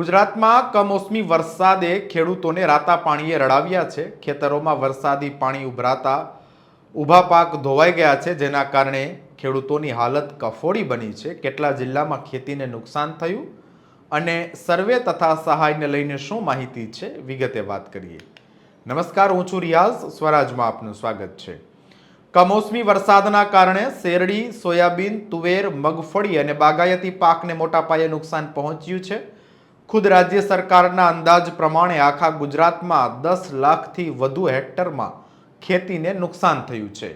ગુજરાતમાં કમોસમી વરસાદે ખેડૂતોને રાતા પાણીએ રડાવ્યા છે. ખેતરોમાં વરસાદી પાણી ઉભરાતા ઊભા પાક ધોવાઈ ગયા છે, જેના કારણે ખેડૂતોની હાલત કફોડી બની છે. કેટલા જિલ્લામાં ખેતીને નુકસાન થયું અને સર્વે તથા સહાયને લઈને શું માહિતી છે, વિગતે વાત કરીએ. નમસ્કાર, હું છું રિયાઝ. સ્વરાજમાં આપનું સ્વાગત છે. કમોસમી વરસાદના કારણે શેરડી, સોયાબીન, તુવેર, મગફળી અને બાગાયતી પાકને મોટા પાયે નુકસાન પહોંચ્યું છે. ખુદ રાજ્ય સરકારના અંદાજ પ્રમાણે આખા ગુજરાતમાં દસ લાખથી વધુ હેક્ટરમાં ખેતીને નુકસાન થયું છે.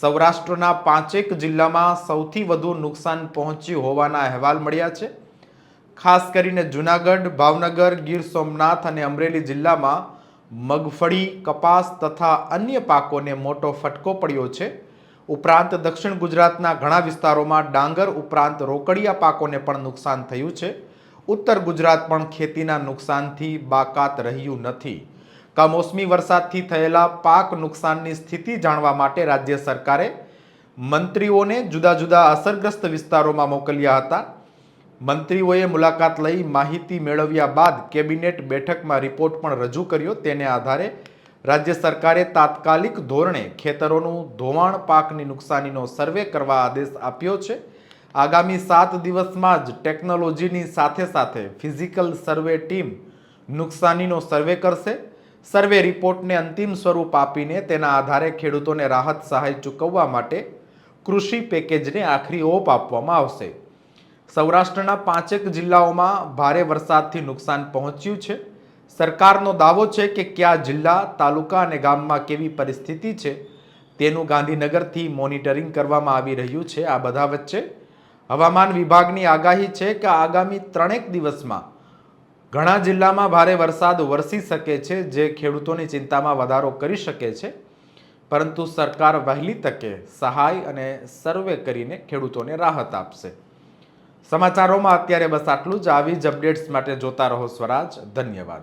સૌરાષ્ટ્રના પાંચેક જિલ્લામાં સૌથી વધુ નુકસાન પહોંચ્યું હોવાના અહેવાલ મળ્યા છે. ખાસ કરીને જુનાગઢ, ભાવનગર, ગીર સોમનાથ અને અમરેલી જિલ્લામાં મગફળી, કપાસ તથા અન્ય પાકોને મોટો ફટકો પડ્યો છે. ઉપરાંત દક્ષિણ ગુજરાતના ઘણા વિસ્તારોમાં ડાંગર ઉપરાંત રોકડિયા પાકોને પણ નુકસાન થયું છે. ઉત્તર ગુજરાત પણ ખેતીના નુકસાનથી બાકાત રહ્યું નથી. કમોસમી વરસાદથી થયેલા પાક નુકસાનની સ્થિતિ જાણવા માટે રાજ્ય સરકારે મંત્રીઓને જુદા જુદા અસરગ્રસ્ત વિસ્તારોમાં મોકલ્યા હતા. મંત્રીઓએ મુલાકાત લઈ માહિતી મેળવ્યા બાદ કેબિનેટ બેઠકમાં રિપોર્ટ પણ રજૂ કર્યો. તેને આધારે રાજ્ય સરકારે તાત્કાલિક ધોરણે ખેતરોનું ધોવાણ પાકની નુકસાનીનો સર્વે કરવા આદેશ આપ્યો છે. આગામી સાત દિવસમાં જ ટેકનોલોજીની સાથે સાથે ફિઝિકલ સર્વે ટીમ નુકસાનીનો સર્વે કરશે. સર્વે રિપોર્ટને અંતિમ સ્વરૂપ આપીને તેના આધારે ખેડૂતોને રાહત સહાય ચૂકવવા માટે કૃષિ પેકેજને આખરી ઓપ આપવામાં આવશે. સૌરાષ્ટ્રના પાંચેક જિલ્લાઓમાં ભારે વરસાદથી નુકસાન પહોંચ્યું છે. સરકારનો દાવો છે કે કયા જિલ્લા, તાલુકા અને ગામમાં કેવી પરિસ્થિતિ છે તેનું ગાંધીનગરથી મોનિટરિંગ કરવામાં આવી રહ્યું છે આ બધા વચ્ચે. હવામાન વિભાગની આગાહી છે કે આગામી ત્રણેક દિવસમાં ઘણા જિલ્લામાં ભારે વરસાદ વરસી શકે છે, જે ખેડૂતોની ચિંતામાં વધારો કરી શકે છે. પરંતુ સરકાર વહેલી તકે સહાય અને સર્વે કરીને ખેડૂતોને રાહત આપશે. સમાચારોમાં અત્યારે બસ આટલું જ. આવી જ અપડેટ્સ માટે જોતા રહો સ્વરાજ. ધન્યવાદ.